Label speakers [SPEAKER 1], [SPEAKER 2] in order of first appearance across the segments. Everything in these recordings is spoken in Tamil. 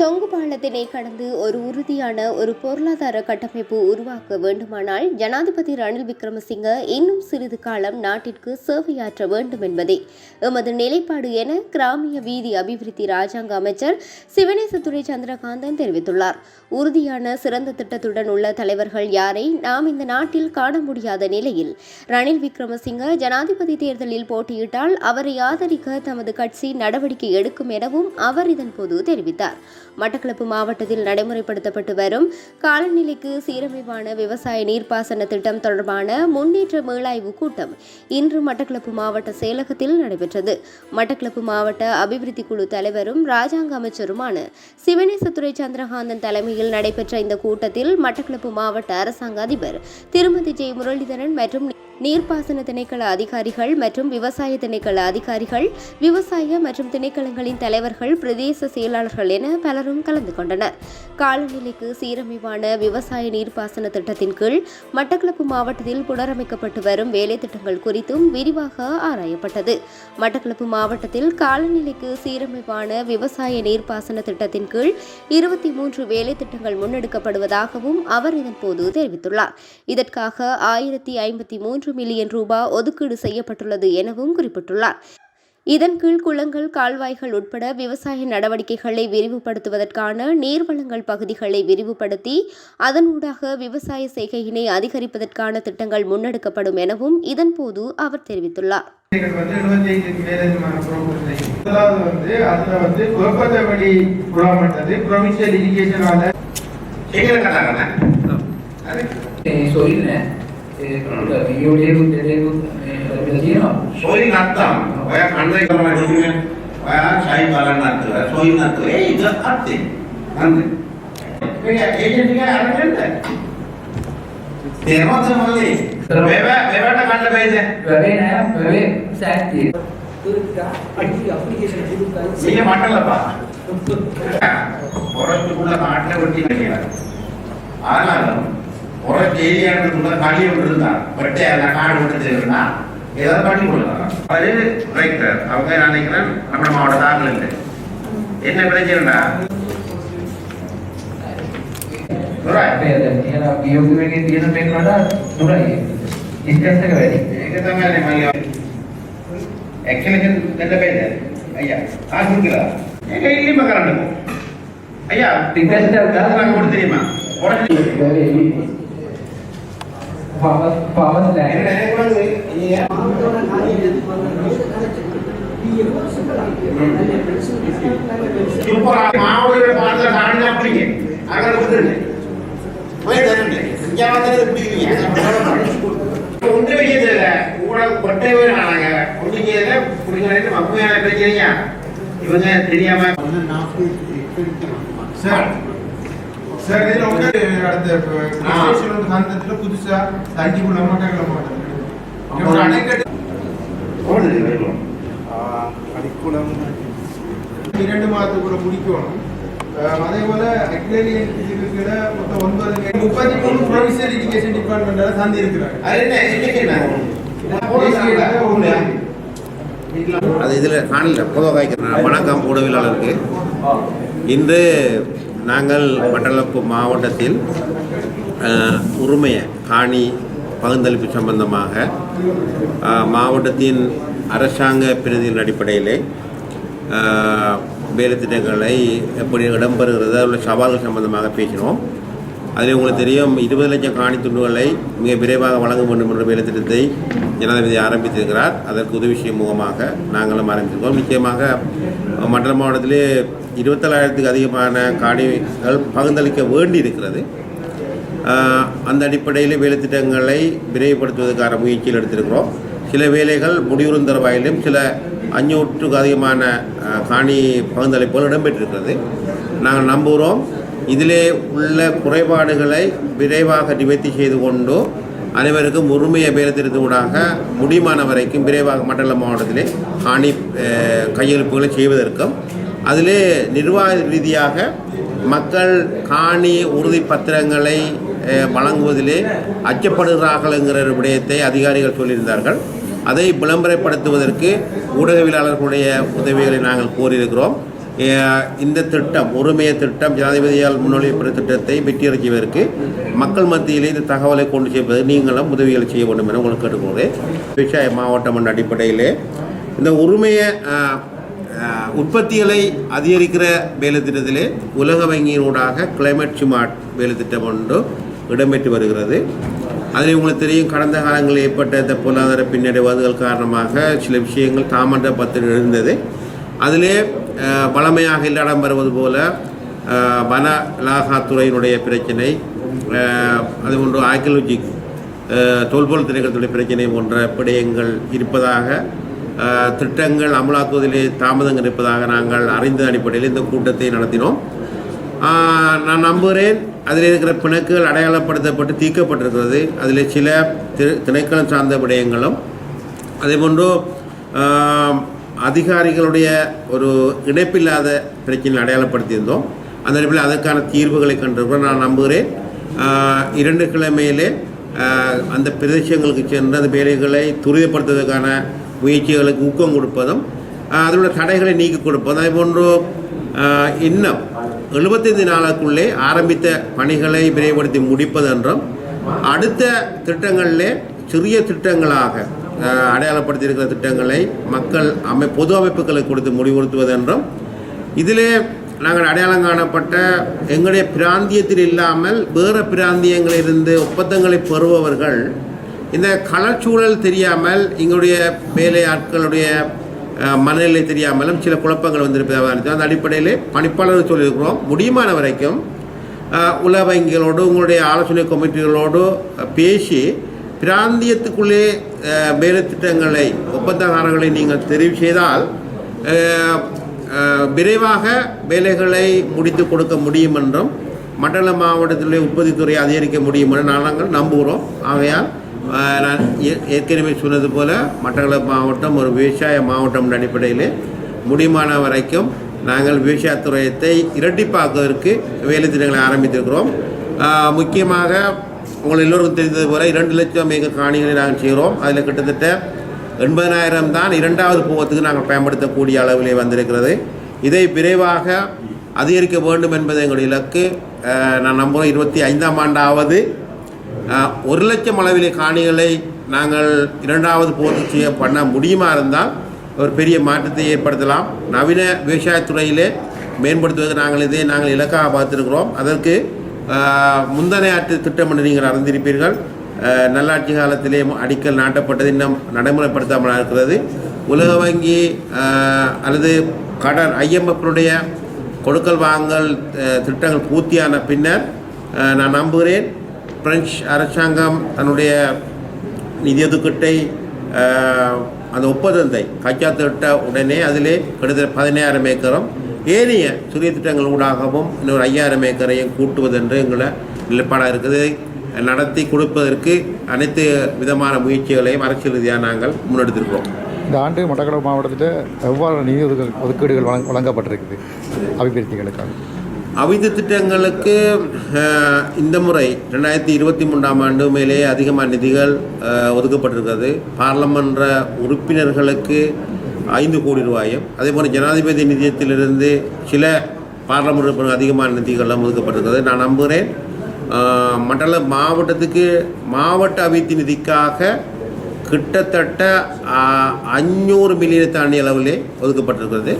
[SPEAKER 1] தொங்கு பாலத்தினை கடந்து ஒரு உறுதியான ஒரு பொருளாதார கட்டமைப்பு உருவாக்க வேண்டுமானால் ஜனாதிபதி ரணில் விக்ரமசிங்க இன்னும் சிறிது காலம் நாட்டிற்கு சேவையாற்ற வேண்டும் என்பதே எமது நிலைப்பாடு என கிராமிய வீதி அபிவிருத்தி ராஜாங்க அமைச்சர் சிவனேசத்துறை சந்திரகாந்தன் தெரிவித்துள்ளார். உறுதியான சிறந்த திட்டத்துடன் உள்ள தலைவர்கள் யாரை நாம் இந்த நாட்டில் காண முடியாத நிலையில் ரணில் விக்ரமசிங்க ஜனாதிபதி தேர்தலில் போட்டியிட்டால் அவரை ஆதரிக்க தமது கட்சி நடவடிக்கை எடுக்கும் எனவும் அவர் இதன்போது தெரிவித்தார். மட்டக்களப்பு மாவட்டத்தில் நடைமுறைப்படுத்தப்பட்டு வரும் காலநிலைக்கு சீரமைவான விவசாய நீர்ப்பாசன திட்டம் தொடர்பான முன்னேற்ற மேலாய்வு கூட்டம் இன்று மட்டக்களப்பு மாவட்ட செயலகத்தில் நடைபெற்றது. மட்டக்களப்பு மாவட்ட அபிவிருத்தி குழு தலைவரும் ராஜாங்க அமைச்சருமான சிவனேசத்துறை சந்திரகாந்தன் தலைமையில் நடைபெற்ற இந்த கூட்டத்தில் மட்டக்களப்பு மாவட்ட அரசாங்க அதிபர் திருமதி ஜெய் முரளிதரன் மற்றும் நீர்ப்பாசன திணைக்கள அதிகாரிகள் மற்றும் விவசாய திணைக்கள அதிகாரிகள் விவசாய மற்றும் திணைக்களங்களின் தலைவர்கள் பிரதேச செயலாளர்கள் என பலரும் கலந்து கொண்டனர். காலநிலைக்கு சீரமைவான விவசாய நீர்ப்பாசன திட்டத்தின் கீழ் மட்டக்களப்பு மாவட்டத்தில் புனரமைக்கப்பட்டு வரும் வேலை திட்டங்கள் குறித்தும் விரிவாக ஆராயப்பட்டது. மட்டக்களப்பு மாவட்டத்தில் காலநிலைக்கு சீரமைவான விவசாய நீர்ப்பாசன திட்டத்தின் கீழ் இருபத்தி மூன்று வேலை திட்டங்கள் முன்னெடுக்கப்படுவதாகவும் அவர் இதன்போது தெரிவித்துள்ளார். இதற்காக ஆயிரத்தி ஐம்பத்தி மூன்று மில்லியன் ரூபாய் ஒதுக்கீடு செய்யப்பட்டுள்ளது எனவும் குறிப்பிட்டுள்ளார். இதன் கீழ் குளங்கள் கால்வாய்கள் உட்பட விவசாய நடவடிக்கைகளை விரிவுபடுத்துவதற்கான நீர்வளங்கள் பகுதிகளை விரிவுபடுத்தி அதனூடாக விவசாய செய்கையினை அதிகரிப்பதற்கான திட்டங்கள் முன்னெடுக்கப்படும் எனவும் இதன்போது அவர் தெரிவித்துள்ளார்.
[SPEAKER 2] நீங்கள்
[SPEAKER 3] සොයින් අත්තම් ඔය කන්නයි කරනවා කියන්නේ ඔයා ඡයි බලන්න අත්තුවා සොයින් අත්තු ඒ ඉත අත්තේ හන්ද මේ ඒජන්ට් එක අරගෙනද තේරෙනවද මොලේ වෙව වෙවට ගන්න බෑද
[SPEAKER 4] වෙවේ නෑ වෙවේ සැක්තිය දුර්ගා
[SPEAKER 3] අටි ඇප්ලිකේෂන් දුර්ගා මේක මට ලබා හොරොත් කුණ කාටලෙ වටිනා කියලා ආනන්ද കുറച്ച് ഏരിയകൾക്കുള്ള കളിയോട് இருந்தாണ് വെട്ട காடு விட்டுருந்தா ஏதாவது பண்ணி கொடுக்கலாம் அது ரைட்டர் அவங்க நான் நினைக்கிறேன் நம்ம மாவட்ட தாக்கல் இல்லை. என்ன பிரச்சனைனா ஐயா தெரியுமா?
[SPEAKER 4] பவர் பவர்
[SPEAKER 3] சூப்பரா மாவுடைய பாடல காரணம் அப்படிங்க அகல விட்டுருங்க போய் தருங்க அஞ்சாவது பிடிக்கிறீங்க ஒன்றியதுல கூட கொட்டையவே ஆனாங்க ஒன்றியதுல பிடிக்கிறேன்னு மக்குமையான பேசுறீங்க இவங்க தெரியாம.
[SPEAKER 2] சார் சார் இதுல வந்து அடுத்த கந்தத்துல புதுசா தண்டி குள்ள மாட்டாங்க மாட்டாங்க அணைக்கட்டு. அடிக்குளம். இரண்டு மாதத்துக்குள்ள முடிக்கணும் அதே போல அக்வேரியன் இதுக்குள்ள மொத்தம் ஒன்பது முப்பத்தி மூணு ப்ரொவின்சியல் எஜுகேஷன் டிபார்ட்மெண்டால சார்ந்து இருக்கிறாங்க.
[SPEAKER 3] அது
[SPEAKER 5] இதில் காணல. பொதுவாக வணக்கம் ஊடகவியலாளருக்கு இன்று நாங்கள் மட்டக்களப்பு மாவட்டத்தில் உரிமையை காணி பகுந்தளிப்பு சம்பந்தமாக மாவட்டத்தின் அரசாங்க பிரதியின் அடிப்படையிலே அஹ், வேலை திட்டங்களை எப்படி இடம்பெறுகிறது உள்ள சவால்கள் சம்பந்தமாக பேசினோம். அதில் உங்களுக்கு தெரியும் இருபது லட்சம் காணி துண்டுகளை மிக விரைவாக வழங்க வேண்டும் என்ற வேலை திட்டத்தை ஜனாதிபதி ஆரம்பித்திருக்கிறார். அதற்கு உதவி செய்யும் முகமாக நாங்களும் ஆரம்பித்திருக்கோம். நிச்சயமாக மண்டல மாவட்டத்திலே இருபத்தேழாயிரத்துக்கு அதிகமான காணிகள் பகிர்ந்தளிக்க வேண்டி இருக்கிறது அந்த அடிப்படையில் வேலை திட்டங்களை விரைவுபடுத்துவதற்கான முயற்சியில் எடுத்திருக்கிறோம். சில வேலைகள் முடிவுறும் தருவாயிலும் சில அஞ்சூற்றுக்கு அதிகமான காணி பகிர்ந்தளிப்புகள் இடம்பெற்றிருக்கிறது. நாங்கள் நம்புகிறோம். இதிலே உள்ள குறைபாடுகளை விரைவாக நிவர்த்தி செய்து கொண்டு அனைவருக்கும் உரிமையை பேரத்திருத்தூடாக முடிமான வரைக்கும் விரைவாக மண்டல மாவட்டத்திலே காணி கையெழுப்புகளை செய்வதற்கும் அதிலே நிர்வாக ரீதியாக மக்கள் காணி உறுதி பத்திரங்களை வழங்குவதிலே அச்சப்படுகிறார்கள் என்கிற ஒரு விடயத்தை அதிகாரிகள் சொல்லியிருந்தார்கள். அதை விளம்பரப்படுத்துவதற்கு ஊடகவியலாளர்களுடைய உதவிகளை நாங்கள் கோரியிருக்கிறோம். இந்த திட்டம் ஒருமைய திட்டம் ஜனாதிபதியால் முன்மொழியப்பட்ட திட்டத்தை வெற்றியடைச்சுவதற்கு மக்கள் மத்தியிலே இந்த தகவலை கொண்டு சேர்ப்பது நீங்களும் உதவிகள் செய்ய வேண்டும் என உங்களுக்கு கேட்டுக்கொள்கிறேன். விவசாய மாவட்டம் என்ற அடிப்படையிலே இந்த உரிமைய உற்பத்திகளை அதிகரிக்கிற வேலை திட்டத்திலே உலக வங்கியினூடாக கிளைமேட் ஸ்மார்ட் வேலை திட்டம் ஒன்று இடம்பெற்று வருகிறது. அதில் உங்களுக்கு தெரியும் கடந்த காலங்களில் ஏற்பட்ட இந்த பொருளாதார பின்னடைவுகள் காரணமாக சில விஷயங்கள் தாமன்ற பத்திரம் இருந்தது அதிலே பழமையாக வளமையாக இல்லாடம் வருவது போல வன இலாகாத்துறையினுடைய பிரச்சனை அது ஒன்று ஆர்கியலஜிக் தொல்பொருள் திணைக்களத்துடைய பிரச்சனை போன்ற விடயங்கள் இருப்பதாக திட்டங்கள் அமலாக்குவதிலே தாமதங்கள் இருப்பதாக நாங்கள் அறிந்த அடிப்படையில் இந்த கூட்டத்தை நடத்தினோம். நான் நம்புகிறேன் அதில் இருக்கிற பிணக்குகள் அடையாளப்படுத்தப்பட்டு தீர்க்கப்பட்டிருக்கிறது. அதில் சில தி- திணைக்களம் சார்ந்த விடயங்களும் அதே போன்று அதிகாரிகளுடைய ஒரு இணைப்பில்லாத பிரச்சனை அடையாளப்படுத்தியிருந்தோம். அந்த அடிப்படையில் அதற்கான தீர்வுகளை கண்டிருக்கிறோம். நான் நம்புகிறேன். இரண்டு கிழமையிலே அந்த பிரதேசங்களுக்கு சென்று அந்த வேலைகளை துரிதப்படுத்துவதற்கான முயற்சிகளுக்கு ஊக்கம் கொடுப்பதும் அதனுடைய தடைகளை நீக்கி கொடுப்பதும் அதே போன்று இன்னும் எழுபத்தைந்து நாளுக்குள்ளே ஆரம்பித்த பணிகளை விரைவுபடுத்தி முடிப்பது என்றும் அடுத்த திட்டங்களிலே சிறிய திட்டங்களாக அடையாளப்படுத்தியிருக்கிற திட்டங்களை மக்கள் அமை பொது அமைப்புகளுக்கு கொடுத்து முடிவுறுத்துவது என்றும் இதிலே நாங்கள் அடையாளம் காணப்பட்ட எங்களுடைய பிராந்தியத்தில் இல்லாமல் வேறு பிராந்தியங்களிலிருந்து ஒப்பந்தங்களை பெறுபவர்கள் இந்த களச்சூழல் தெரியாமல் எங்களுடைய வேலை ஆட்களுடைய மனநிலை தெரியாமலும் சில குழப்பங்கள் வந்திருப்பதாக இருந்துச்சு அந்த அடிப்படையில் பணிப்பாளர் சொல்லியிருக்கிறோம். முடியுமான வரைக்கும் உலக வங்கிகளோடு உங்களுடைய ஆலோசனை கமிட்டிகளோடு பேசி பிராந்தியத்துக்குள்ளே வேலை திட்டங்களை ஒப்பந்தக்காரர்களை நீங்கள் தெரிவு செய்தால் விரைவாக வேலைகளை முடித்து கொடுக்க முடியும் என்றும் மண்டல மாவட்டத்திலே உற்பத்தித்துறை அதிகரிக்க முடியும் என நாங்கள் நம்புகிறோம். ஆகையால் நான் ஏ- ஏற்கனவே சொன்னது போல மட்டக்களப்பு மாவட்டம் ஒரு விவசாய மாவட்டம் அடிப்படையில் அடிப்படையிலே முடியுமான வரைக்கும் நாங்கள் விவசாயத்துறையத்தை இரட்டிப்பாக்குவதற்கு வேலை திட்டங்களை ஆரம்பித்திருக்கிறோம் முக்கியமாக உங்கள் எல்லோருக்கும் தெரிந்தது போல இரண்டு லட்சம் ஏக்கர் காணிகளை நாங்கள் செய்கிறோம். அதில் கிட்டத்தட்ட எண்பதனாயிரம் தான் இரண்டாவது போகத்துக்கு நாங்கள் பயன்படுத்தக்கூடிய அளவிலே வந்திருக்கிறது. இதை விரைவாக அதிகரிக்க வேண்டும் என்பது எங்களுடைய இலக்கு. நான் நம்புகிறோம் இருபத்தி ஐந்தாம் ஆண்டாவது ஒரு லட்சம் அளவிலே காணிகளை நாங்கள் இரண்டாவது போக்கு செய்ய பண்ண முடியுமா இருந்தால் ஒரு பெரிய மாற்றத்தை ஏற்படுத்தலாம். நவீன விவசாயத்துறையிலே மேம்படுத்துவதற்கு நாங்கள் இதை நாங்கள் இலக்காக பார்த்துருக்கிறோம். அதற்கு முந்தனை ஆற்று திட்டம் என்று நீங்கள் அறிந்திருப்பீர்கள் நல்லாட்சி காலத்திலே அடிக்கல் நாட்டப்பட்டது இன்னும் நடைமுறைப்படுத்தாமல் இருக்கிறது. உலக வங்கி அல்லது கடன் ஐஎம்எஃப்னுடைய கொடுக்கல் வாங்கல் திட்டங்கள் பூர்த்தியான பின்னர் நான் நம்புகிறேன் பிரெஞ்சு அரசாங்கம் தன்னுடைய நிதி ஒதுக்கீட்டை அந்த ஒப்பந்தத்தை கைச்சாத்திட்ட உடனே அதிலே கிட்டத்தட்ட பதினாயிரம் ஏக்கரும் ஏனைய சிறிய திட்டங்கள் ஊடாகவும் இன்னொரு ஐயாயிரம் ஏக்கரையும் கூட்டுவதென்று எங்களை நிலைப்பாடாக இருக்குது. நடத்தி கொடுப்பதற்கு அனைத்து விதமான முயற்சிகளையும் அரசியல் ரீதியாக நாங்கள் முன்னெடுத்திருக்கிறோம்.
[SPEAKER 6] இந்த ஆண்டு மட்டக்களப்பு மாவட்டத்தில் எவ்வாறு நிதி ஒதுக்க ஒதுக்கீடுகள் வழங்க வழங்கப்பட்டிருக்குது? அபிவிருத்திகளுக்காக.
[SPEAKER 5] அவித திட்டங்களுக்கு இந்த முறை ரெண்டாயிரத்தி இருபத்தி மூன்றாம் ஆண்டு மேலே அதிகமான நிதிகள் ஒதுக்கப்பட்டிருக்கிறது. பாராளுமன்ற உறுப்பினர்களுக்கு ஐந்து கோடி ரூபாயும் அதே போல் ஜனாதிபதி நிதியத்திலிருந்து சில பாராளுமன்ற அதிகமான நிதிகளும் ஒதுக்கப்பட்டிருக்கிறது. நான் நம்புகிறேன் மண்டல மாவட்டத்துக்கு மாவட்ட அபிவிருத்தி நிதிக்காக கிட்டத்தட்ட அஞ்சூறு மில்லியனை தாண்டிய அளவிலே ஒதுக்கப்பட்டிருக்கிறது.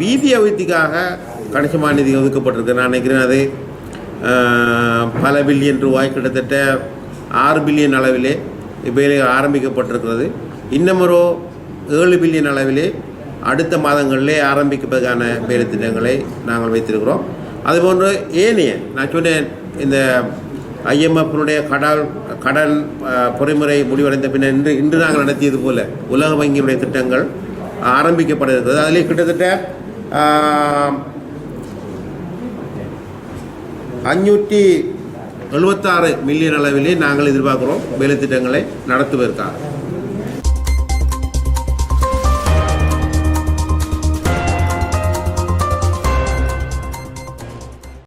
[SPEAKER 5] வீதி அபிவிருத்திக்காக கணிசமான நிதி ஒதுக்கப்பட்டிருக்கு நான் நினைக்கிறேன் அது பல பில்லியன் ரூபாய் கிட்டத்தட்ட ஆறு பில்லியன் அளவிலே வேலை ஆரம்பிக்கப்பட்டிருக்கிறது. இன்னமரோ ஏழு பில்லியன் அளவிலே அடுத்த மாதங்களிலே ஆரம்பிப்பதற்கான வேலை திட்டங்களை நாங்கள் வைத்திருக்கிறோம். அதுபோன்று ஏனைய நான் சொன்னேன் இந்த ஐஎம்எஃப்னுடைய கடல் கடன் பொறிமுறை முடிவடைந்த பின்னர் இன்று இன்று நாங்கள் நடத்தியது போல உலக வங்கியுடைய திட்டங்கள் ஆரம்பிக்கப்பட இருக்கிறது அதிலே கிட்டத்தட்ட அஞ்சூற்றி எழுபத்தாறு மில்லியன் அளவிலே நாங்கள் எதிர்பார்க்கிறோம் வேலை திட்டங்களை நடத்துவதற்காக.